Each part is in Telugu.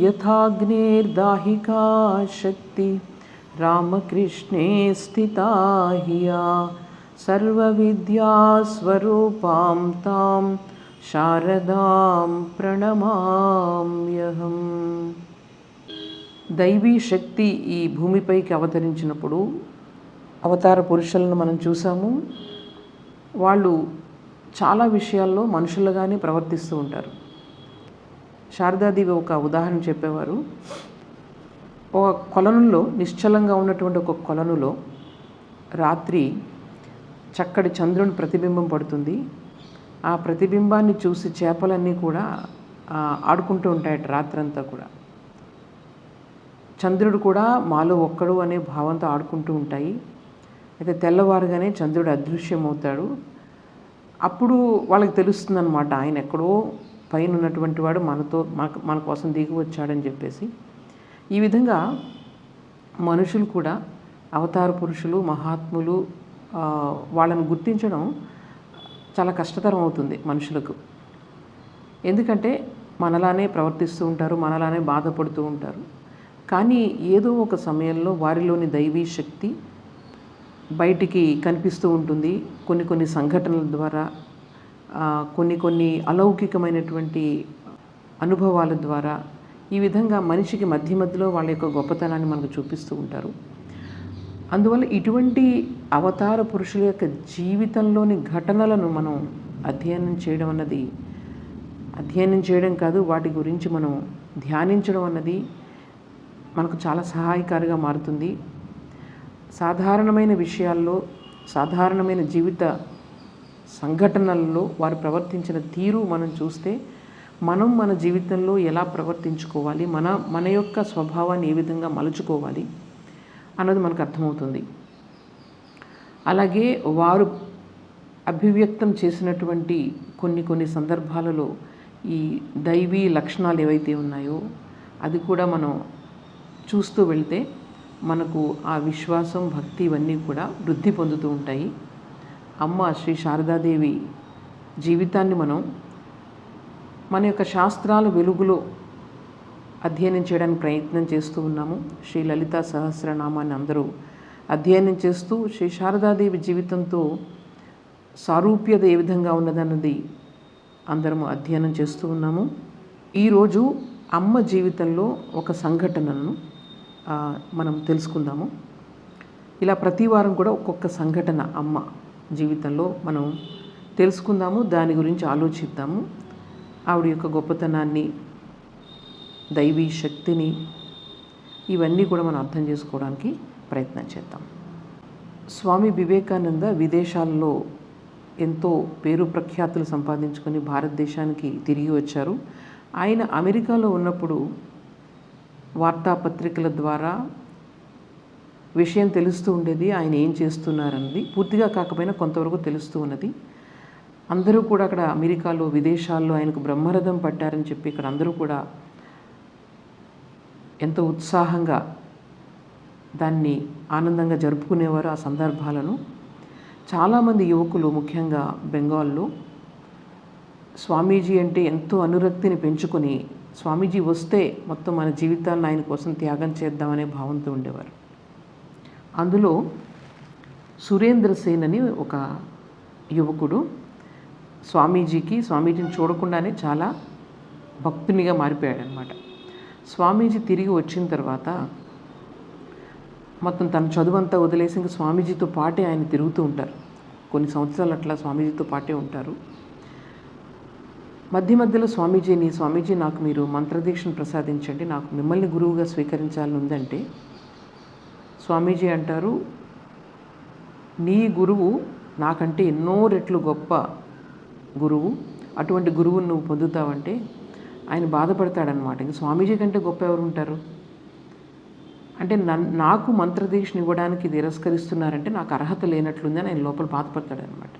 యథాగ్నేర్దాహికా శక్తి రామకృష్ణే స్థితాహియా సర్వవిద్యాస్వరూపాం తాం శారదాం ప్రణమామ్యహం దైవీ శక్తి ఈ భూమిపైకి అవతరించినప్పుడు అవతార పురుషులను మనం చూసాము. వాళ్ళు చాలా విషయాల్లో మనుషులుగానే ప్రవర్తిస్తూ ఉంటారు. శారదాదేవి ఒక ఉదాహరణ చెప్పేవారు. ఒక కొలనులో నిశ్చలంగా ఉన్నటువంటి ఒక కొలనులో రాత్రి చక్కటి చంద్రుని ప్రతిబింబం పడుతుంది. ఆ ప్రతిబింబాన్ని చూసి చేపలన్నీ కూడా ఆడుకుంటూ ఉంటాయట రాత్రంతా కూడా. చంద్రుడు కూడా మాలో ఒక్కడు అనే భావంతో ఆడుకుంటూ ఉంటాయి. అయితే తెల్లవారుగానే చంద్రుడు అదృశ్యమవుతాడు. అప్పుడు వాళ్ళకి తెలుస్తుంది అనమాట ఆయన ఎక్కడో పైన ఉన్నటువంటి వాడు మనతో మన మన కోసం దిగి వచ్చాడని చెప్పేసి ఈ విధంగా మనుషులు కూడా అవతార పురుషులు మహాత్ములు వాళ్ళను వాళ్ళని గుర్తించడం చాలా కష్టతరం అవుతుంది మనుషులకు. ఎందుకంటే మనలానే ప్రవర్తిస్తూ ఉంటారు మనలానే బాధపడుతూ ఉంటారు. కానీ ఏదో ఒక సమయంలో వారిలోని దైవీ శక్తి బయటికి కనిపిస్తూ ఉంటుంది. కొన్ని కొన్ని సంఘటనల ద్వారా కొన్ని కొన్ని అలౌకికమైనటువంటి అనుభవాల ద్వారా ఈ విధంగా మనిషికి మధ్య మధ్యలో వాళ్ళ యొక్క గొప్పతనాన్ని మనకు చూపిస్తూ ఉంటారు. అందువల్ల ఇటువంటి అవతార పురుషుల యొక్క జీవితంలోని ఘటనలను మనం అధ్యయనం చేయడం అన్నది అధ్యయనం చేయడం కాదు వాటి గురించి మనం ధ్యానించడం అన్నది మనకు చాలా సహాయకారిగా మారుతుంది. సాధారణమైన విషయాల్లో సాధారణమైన జీవిత సంఘటనల్లో వారు ప్రవర్తించిన తీరు మనం చూస్తే మనం మన జీవితంలో ఎలా ప్రవర్తించుకోవాలి? మన మన యొక్క స్వభావాన్ని ఏ విధంగా మలుచుకోవాలి? అన్నది మనకు అర్థమవుతుంది. అలాగే వారు అభివ్యక్తం చేసినటువంటి కొన్ని కొన్ని సందర్భాలలో ఈ దైవీ లక్షణాలు ఏవైతే ఉన్నాయో అది కూడా మనం చూస్తూ వెళ్తే మనకు ఆ విశ్వాసం భక్తి ఇవన్నీ కూడా వృద్ధి పొందుతూ ఉంటాయి. అమ్మ శ్రీ శారదాదేవి జీవితాన్ని మనం మన యొక్క శాస్త్రాల వెలుగులో అధ్యయనం చేయడానికి ప్రయత్నం చేస్తూ ఉన్నాము. శ్రీ లలితా సహస్రనామాన్ని అందరూ అధ్యయనం చేస్తూ శ్రీ శారదాదేవి జీవితంతో సారూప్యత ఏ విధంగా ఉన్నదన్నది అందరము అధ్యయనం చేస్తూ ఉన్నాము. ఈరోజు అమ్మ జీవితంలో ఒక సంఘటనను మనం తెలుసుకుందాము. ఇలా ప్రతి వారం కూడా ఒక్కొక్క సంఘటన అమ్మ జీవితంలో మనం తెలుసుకుందాము దాని గురించి ఆలోచిద్దాము. ఆవిడ యొక్క గొప్పతనాన్ని దైవీ శక్తిని ఇవన్నీ కూడా మనం అర్థం చేసుకోవడానికి ప్రయత్నం చేద్దాం. స్వామి వివేకానంద విదేశాల్లో ఎంతో పేరు ప్రఖ్యాతులు సంపాదించుకొని భారతదేశానికి తిరిగి వచ్చారు. ఆయన అమెరికాలో ఉన్నప్పుడు వార్తాపత్రికల ద్వారా విషయం తెలుస్తూ ఉండేది. ఆయన ఏం చేస్తున్నారన్నది పూర్తిగా కాకపోయినా కొంతవరకు తెలుస్తూ ఉన్నది. అందరూ కూడా అక్కడ అమెరికాలో విదేశాల్లో ఆయనకు బ్రహ్మరథం పట్టారని చెప్పి ఇక్కడ అందరూ కూడా ఎంతో ఉత్సాహంగా దాన్ని ఆనందంగా జరుపుకునేవారు ఆ సందర్భాలను. చాలామంది యువకులు ముఖ్యంగా బెంగాల్లో స్వామీజీ అంటే ఎంతో అనురక్తిని పెంచుకొని స్వామీజీ వస్తే మొత్తం మన జీవితాన్ని ఆయన కోసం త్యాగం చేద్దామనే భావంతో ఉండేవారు. అందులో సురేంద్ర సేన్ అని ఒక యువకుడు స్వామీజీకి స్వామీజీని చూడకుండానే చాలా భక్తునిగా మారిపోయాడు అనమాట స్వామీజీ తిరిగి వచ్చిన తర్వాత మొత్తం తన చదువంతా వదిలేసి ఇంకా స్వామీజీతో పాటే ఆయన తిరుగుతూ ఉంటారు. కొన్ని సంవత్సరాలు అట్లా స్వామీజీతో పాటే ఉంటారు. మధ్య మధ్యలో స్వామీజీని స్వామీజీ నాకు మీరు మంత్రదీక్షను ప్రసాదించండి నాకు మిమ్మల్ని గురువుగా స్వీకరించాలని ఉందంటే స్వామీజీ అంటారు నీ గురువు నాకంటే ఎన్నో రెట్లు గొప్ప గురువు. అటువంటి గురువుని నువ్వు పొందుతావంటే ఆయన బాధపడతాడనమాట ఇంక స్వామీజీ కంటే గొప్ప ఎవరు ఉంటారు అంటే నన్ నాకు మంత్రదీక్షను ఇవ్వడానికి తిరస్కరిస్తున్నారంటే నాకు అర్హత లేనట్లుందని ఆయన లోపల బాధపడతాడనమాట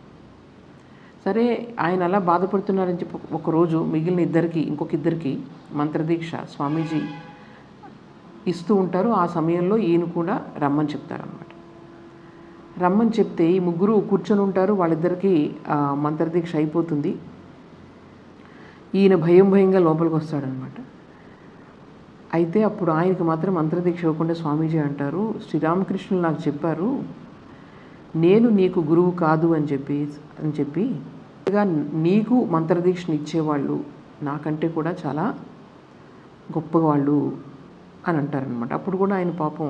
సరే ఆయన అలా బాధపడుతున్నారని చెప్పి ఒకరోజు మిగిలిన ఇద్దరికి ఇంకొక ఇద్దరికి మంత్రదీక్ష స్వామీజీ ఇస్తూ ఉంటారు. ఆ సమయంలో ఈయన కూడా రమ్మని చెప్తారనమాట రమ్మని చెప్తే ఈ ముగ్గురు కూర్చొని ఉంటారు. వాళ్ళిద్దరికీ మంత్రదీక్ష అయిపోతుంది. ఈయన భయం భయంగా లోపలికి వస్తాడనమాట అయితే అప్పుడు ఆయనకి మాత్రం మంత్రదీక్ష ఇవ్వకుండా స్వామీజీ అంటారు శ్రీరామకృష్ణులు నాకు చెప్పారు నేను నీకు గురువు కాదు అని చెప్పి అని చెప్పి నీకు మంత్రదీక్షను ఇచ్చేవాళ్ళు నాకంటే కూడా చాలా గొప్పవాళ్ళు అని అంటారనమాట అప్పుడు కూడా ఆయన పాపం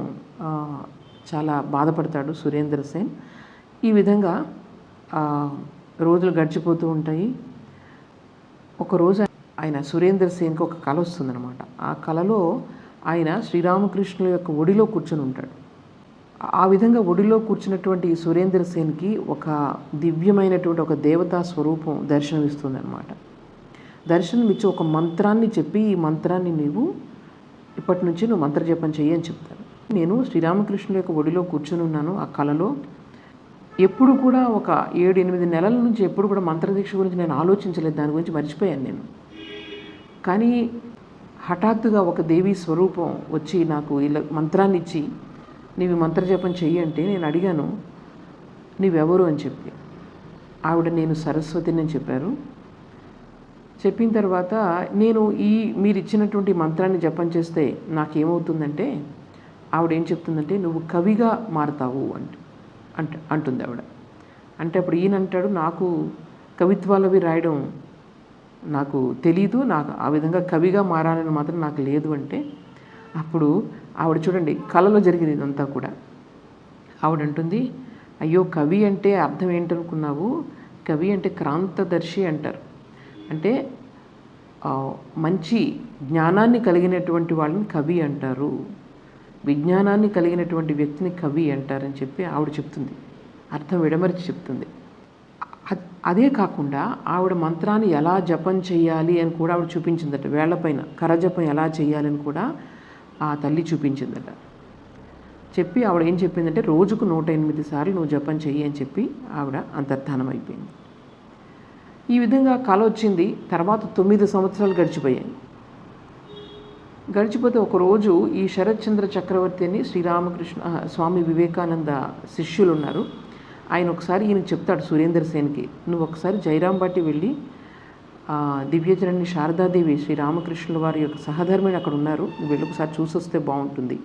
చాలా బాధపడతాడు సురేంద్ర సేన్. ఈ విధంగా రోజులు గడిచిపోతూ ఉంటాయి. ఒకరోజు ఆయన సురేంద్ర సేన్కి ఒక కళ వస్తుందనమాట. ఆ కళలో ఆయన శ్రీరామకృష్ణుల యొక్క ఒడిలో కూర్చొని ఉంటాడు. ఆ విధంగా ఒడిలో కూర్చున్నటువంటి ఈ సురేంద్ర సేన్కి ఒక దివ్యమైనటువంటి ఒక దేవతా స్వరూపం దర్శనమిస్తుంది అనమాట దర్శనం ఇచ్చి ఒక మంత్రాన్ని చెప్పి ఈ మంత్రాన్ని నీవు ఇప్పటి నుంచి నువ్వు మంత్రజపం చెయ్యి అని చెప్తాను. నేను శ్రీరామకృష్ణుల యొక్క ఒడిలో కూర్చొని ఉన్నాను. ఆ కళలో ఎప్పుడు కూడా ఒక ఏడు ఎనిమిది నెలల నుంచి ఎప్పుడు కూడా మంత్రదీక్ష గురించి నేను ఆలోచించలేదు. దాని గురించి మర్చిపోయాను నేను. కానీ హఠాత్తుగా ఒక దేవీ స్వరూపం వచ్చి నాకు ఇలా మంత్రాన్ని ఇచ్చి నీవు మంత్రజపం చెయ్యి అంటే నేను అడిగాను నీవెవరు? అని చెప్పి. ఆవిడ నేను సరస్వతిని అని చెప్పారు. చెప్పిన తర్వాత నేను ఈ మీరు ఇచ్చినటువంటి మంత్రాన్ని జపం చేస్తే నాకేమవుతుందంటే ఆవిడ ఏం చెప్తుందంటే నువ్వు కవిగా మారతావు అంట అంట అంటుంది ఆవిడ. అంటే అప్పుడు ఈయనంటాడు నాకు కవిత్వాలవి రాయడం నాకు తెలీదు నాకు ఆ విధంగా కవిగా మారాలని మాత్రం నాకు లేదు అంటే అప్పుడు ఆవిడ చూడండి కళలో జరిగింది ఇదంతా కూడా. ఆవిడ అంటుంది అయ్యో కవి అంటే అర్థం ఏంటనుకున్నావు? కవి అంటే క్రాంతదర్శి అంటారు. అంటే మంచి జ్ఞానాన్ని కలిగినటువంటి వాళ్ళని కవి అంటారు. విజ్ఞానాన్ని కలిగినటువంటి వ్యక్తిని కవి అంటారని చెప్పి ఆవిడ చెప్తుంది. అర్థం విడమరిచి చెప్తుంది. అదే కాకుండా ఆవిడ మంత్రాన్ని ఎలా జపం చేయాలి అని కూడా ఆవిడ చూపించిందట. వేళ్ళపైన కరజపం ఎలా చేయాలని కూడా ఆ తల్లి చూపించిందట. చెప్పి ఆవిడ ఏం చెప్పిందంటే రోజుకు నూట ఎనిమిది సార్లు నువ్వు జపం చెయ్యి అని చెప్పి ఆవిడ అంతర్ధానం అయిపోయింది ఈ విధంగా కళ వచ్చింది. తర్వాత తొమ్మిది సంవత్సరాలు గడిచిపోయాయి. గడిచిపోతే ఒకరోజు ఈ శరత్చంద్ర చక్రవర్తి అని శ్రీరామకృష్ణ స్వామి వివేకానంద శిష్యులు ఉన్నారు ఆయన ఒకసారి ఈయన చెప్తాడు సురేందర్ సేన్కి నువ్వు ఒకసారి జైరాం బట్టి వెళ్ళి ఆ, దివ్యచరణి శారదాదేవి శ్రీరామకృష్ణుల వారి యొక్క సహధర్మిణి అక్కడ ఉన్నారు. నువ్వు వెళ్ళి ఒకసారి చూసొస్తే బాగుంటుంది.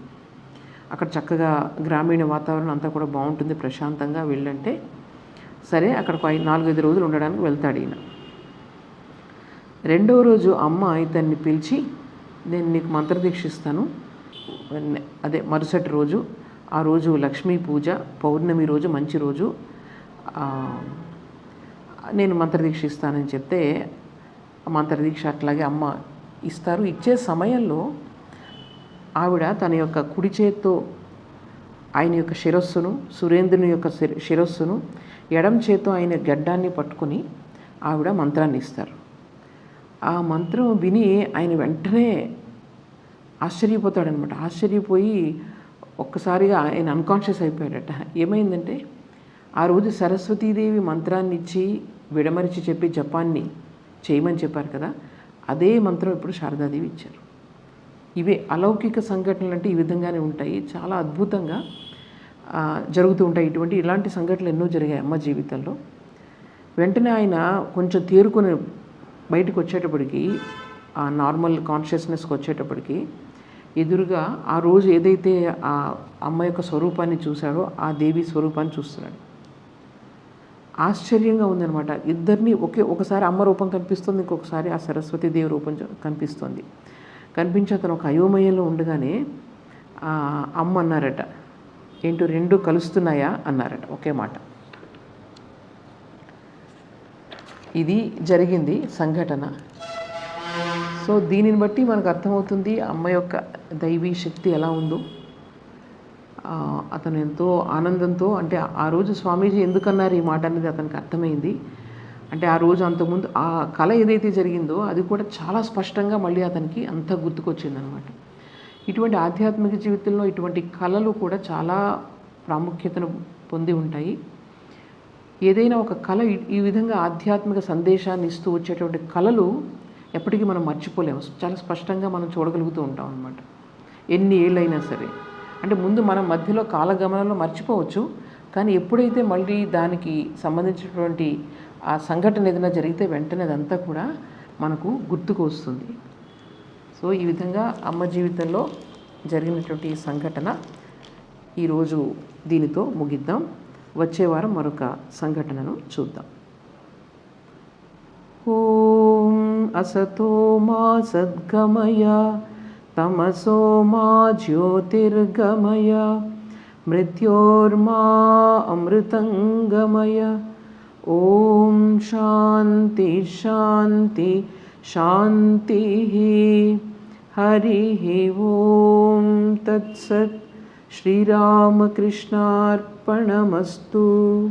అక్కడ చక్కగా గ్రామీణ వాతావరణం అంతా కూడా బాగుంటుంది ప్రశాంతంగా వెళ్ళంటే సరే అక్కడ ఐదు నాలుగైదు రోజులు ఉండడానికి వెళ్తాడు ఈయన. రెండో రోజు అమ్మ ఇతన్ని పిలిచి నేను నీకు మంత్రదీక్షిస్తాను అదే మరుసటి రోజు ఆ రోజు లక్ష్మీ పూజ పౌర్ణమి రోజు మంచి రోజు. నేను మంత్రదీక్ష ఇస్తానని చెప్తే మంత్రదీక్ష అట్లాగే అమ్మ ఇస్తారు. ఇచ్చే సమయంలో ఆవిడ తన యొక్క కుడి చేత్తో ఆయన యొక్క శిరస్సును సురేంద్రుని యొక్క శిర- శిరస్సును ఎడం చేతో ఆయన గడ్డాన్ని పట్టుకొని ఆవిడ మంత్రాన్ని ఇస్తారు. ఆ మంత్రం విని ఆయన వెంటనే ఆశ్చర్యపోతాడనమాట. ఆశ్చర్యపోయి ఒక్కసారిగా ఆయన అన్కాన్షియస్ అయిపోయాడట. ఏమైందంటే ఆ రోజు సరస్వతీదేవి మంత్రాన్ని ఇచ్చి విడమరిచి చెప్పి జపాన్ని చేయమని చెప్పారు కదా అదే మంత్రం ఇప్పుడు శారదాదేవి ఇచ్చారు. ఇవే అలౌకిక సంఘటనలు అంటే ఈ విధంగానే ఉంటాయి. చాలా అద్భుతంగా జరుగుతూ ఉంటాయి. ఇటువంటి ఇలాంటి సంఘటనలు ఎన్నో జరిగాయి అమ్మ జీవితంలో. వెంటనే ఆయన కొంచెం తేరుకొని బయటకు వచ్చేటప్పటికి ఆ నార్మల్ కాన్షియస్నెస్కి వచ్చేటప్పటికి ఎదురుగా ఆ రోజు ఏదైతే ఆ అమ్మ యొక్క స్వరూపాన్ని చూశాడో ఆ దేవి స్వరూపాన్ని చూస్తున్నాడు. ఆశ్చర్యంగా ఉందన్నమాట. ఇద్దరిని ఒకే ఒకసారి అమ్మ రూపం కనిపిస్తుంది ఇంకొకసారి ఆ సరస్వతి దేవి రూపం కనిపిస్తుంది. కనిపించి అతను ఒక అయోమయంలో ఉండగానే అమ్మ అన్నారట ఏంటో రెండు కలుస్తున్నాయా? అన్నారట ఒకే మాట. ఇది జరిగింది సంఘటన. సో దీనిని బట్టి మనకు అర్థమవుతుంది అమ్మ యొక్క దైవీ శక్తి ఎలా ఉందో. అతను ఎంతో ఆనందంతో అంటే ఆ రోజు స్వామీజీ ఎందుకన్నారు ఈ మాట అనేది అతనికి అర్థమైంది. అంటే ఆ రోజు అంతకుముందు ఆ కళ ఏదైతే జరిగిందో అది కూడా చాలా స్పష్టంగా మళ్ళీ అతనికి అంత గుర్తుకొచ్చిందనమాట. ఇటువంటి ఆధ్యాత్మిక జీవితంలో ఇటువంటి కళలు కూడా చాలా ప్రాముఖ్యతను పొంది ఉంటాయి. ఏదైనా ఒక కళ ఈ- ఈ విధంగా ఆధ్యాత్మిక సందేశాన్ని ఇస్తూ వచ్చేటువంటి కళలు ఎప్పటికీ మనం మర్చిపోలేము. చాలా స్పష్టంగా మనం చూడగలుగుతూ ఉంటాం అనమాట ఎన్ని ఏళ్ళైనా సరే. అంటే ముందు మనం మధ్యలో కాలగమనంలో మర్చిపోవచ్చు. కానీ ఎప్పుడైతే మళ్ళీ దానికి సంబంధించినటువంటి ఆ సంఘటన ఏదైనా జరిగితే వెంటనే అదంతా కూడా మనకు గుర్తుకు వస్తుంది. సో ఈ విధంగా అమ్మ జీవితంలో జరిగినటువంటి ఈ సంఘటన ఈరోజు దీనితో ముగిద్దాం. వచ్చే వారం మరొక సంఘటనను చూద్దాం. ఓం అసతో మా సద్గమయ తమసో మా జ్యోతిర్గమయ मृत्योर्मा अमृतङ्गमय। ॐ शान्ति शान्ति शान्तिः। हरिः ॐ तत्सत्। श्रीरामकृष्णार्पणमस्तु।